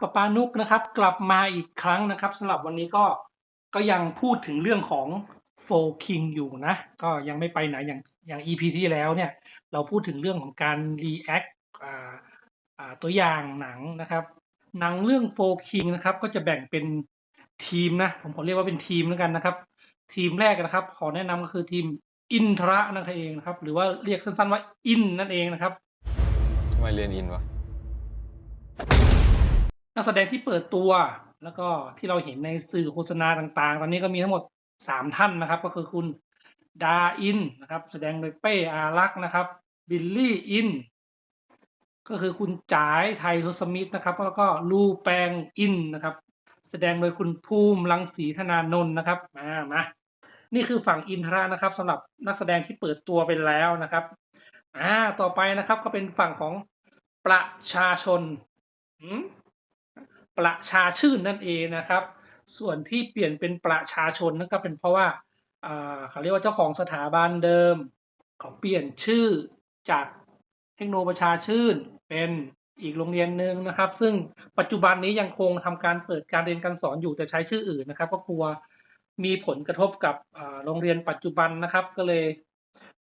ปะปานุกนะครับ กลับมาอีกครั้งนะครับสำหรับวันนี้ก็ก็ยังพูดถึงเรื่องของโฟคิงอยู่นะ ก็ยังไม่ไปไหนอย่างอย่าง EP ที่แล้วเนี่ย เราพูดถึงเรื่องของการ react อ่าอ่าตัวอย่างหนังนะครับ หนังเรื่องโฟคิงนะครับ ก็จะแบ่งเป็นทีมนะ ผมขอเรียกว่าเป็นทีมแล้วกันนะครับ ทีมแรกนะครับ ขอแนะนำก็คือทีมอินทระนั่นเองนะครับ หรือว่าเรียกสั้นๆว่าอินนั่นเองนะครับทำไมเรียนอินวะ นักแสดงที่เปิดตัว แล้วก็ที่เราเห็นในสื่อโฆษณาต่างๆ ตอนนี้ก็มีทั้งหมดสามท่านนะครับ ก็คือคุณดาอินนะครับ แสดงโดยเป้อารักษ์นะครับ บิลลี่อิน ก็คือคุณจ๋ายไทยทศมิตรนะครับ แล้วก็ลูแปงอินนะครับ แสดงโดยคุณภูมิรังสีธนานนท์นะครับมามานี่คือฝั่งอินทรานะครับสำหรับนักแสดงที่เปิดตัวไปแล้วนะครับอ่าต่อไปนะครับก็เป็นฝั่งของประชาชนหืม ประชาชื่นนั่นเองนะครับ ส่วนที่เปลี่ยนเป็นประชาชนนั่นก็เป็นเพราะว่าเขาเรียกว่าเจ้าของสถาบันเดิมเขาเปลี่ยนชื่อจากเทคโนประชาชื่นเป็นอีกโรงเรียนหนึ่งนะครับ ซึ่งปัจจุบันนี้ยังคงทำการเปิดการเรียนการสอนอยู่แต่ใช้ชื่ออื่นนะครับ ก็กลัวมีผลกระทบกับโรงเรียนปัจจุบันนะครับ ก็เลย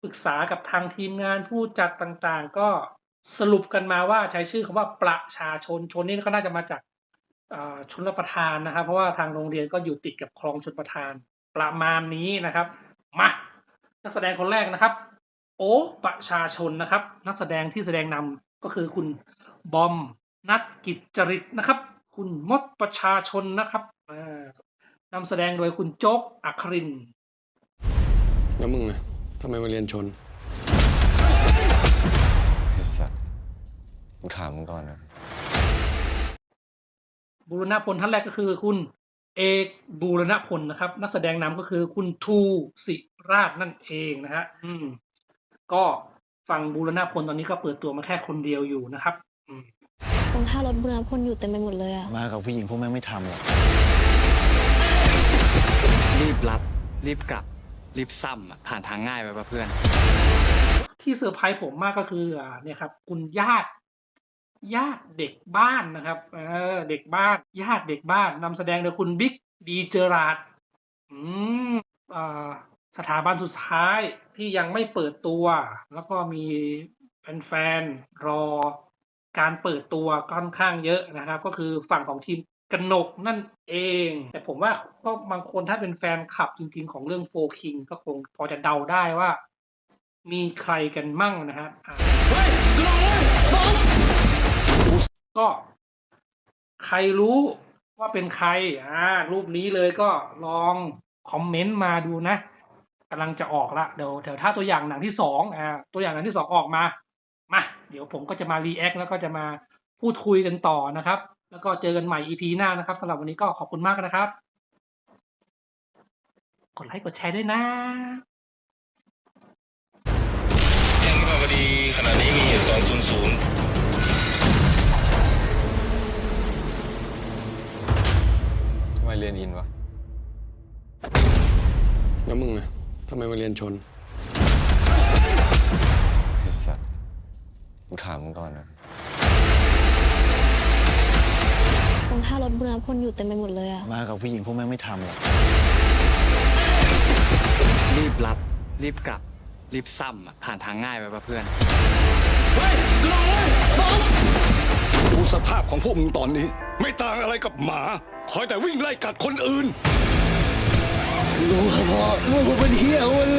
ปรึกษากับทางทีมงานผู้จัดต่างๆ ก็สรุปกันมาว่าใช้ชื่อคำว่าประชาชนชนนี่ก็น่าจะมาจาก ชนประทานนะครับ เพราะว่าทางโรงเรียนก็อยู่ติดกับคลองชนประทานประมาณนี้นะครับ มานักแสดงคนแรกนะครับ โอ้ประชาชนนะครับ นักแสดงที่แสดงนำก็คือคุณบอมนัดกิจจริตนะครับ คุณมดประชาชนนะครับอ่านำแสดงโดยคุณโจ๊กอัครินทร์แล้วมึงอะทำไมมาเรียนชนไอ้สัตว์กูถามมึงก่อนนะ บูรณพลท่านแรกก็คือคุณเอกบูรณพลนะครับ นักแสดงนำก็คือคุณทูสิราชนั่นเองนะฮะอืม ก็ฟังบูรณพลตอนนี้ก็เปิดตัวมาแค่คนเดียวอยู่นะครับอืมตรงท่ารถบุรณพลอยู่เต็มไปหมดเลยอะมากับผู้หญิงพวกแม่งไม่ทำหรอกรีบรับรีบกลับ รีบซ้ำอะผ่านทางง่ายไปปะเพื่อน ที่เซอร์ไพรส์ผมมากก็คืออ่าเนี่ยครับ คุณญาติ ญาติเด็กบ้านนะครับเออเด็กบ้าน ญาติเด็กบ้านนำแสดงโดยคุณบิ๊กดีเจอราดอืมอ่าสถาบันสุดท้ายที่ยังไม่เปิดตัว แล้วก็มีแฟนๆ รอการเปิดตัวค่อนข้างเยอะนะครับ ก็คือฝั่งของทีมกนกนั่นเอง แต่ผมว่าก็บางคนถ้าเป็นแฟนคลับจริงๆ ของเรื่องโฟคิงก็คงพอจะเดาได้ว่า มีใครกันมั่งนะครับ ก็ใครรู้ว่าเป็นใคร อ่า รูปนี้เลยก็ลองคอมเมนต์มาดูนะกำลังจะออกละเดี๋ยวเดี๋ยวถ้าตัวอย่างหนังที่สองอ่าตัวอย่างหนังที่สองออกมามาเดี๋ยวผมก็จะมารีแอคแล้วก็จะมาพูดคุยกันต่อนะครับ แล้วก็เจอกันใหม่ EP หน้านะครับสำหรับวันนี้ก็ขอบคุณมากนะครับ กดไลค์กดแชร์ด้วยนะ เรียนอินวะ แล้วมึงอะทำไมมาเรียนชน ไอ้สัตว์กูถามมึงก่อนนะ ตรงท่ารถบุรณพลอยู่เต็มไปหมดเลยอะมากับผู้หญิงพวกแม่งไม่ทำหรอก รีบรับ รีบกลับ รีบซ้ำอะผ่านทางง่ายไปปะเพื่อนดูสภาพ ของพวกมึงตอนนี้ ไม่ต่างอะไรกับหมา คอยแต่วิ่งไล่กัดคนอื่น รู้ครับพ่อว่าผมเป็นเฮียวันเล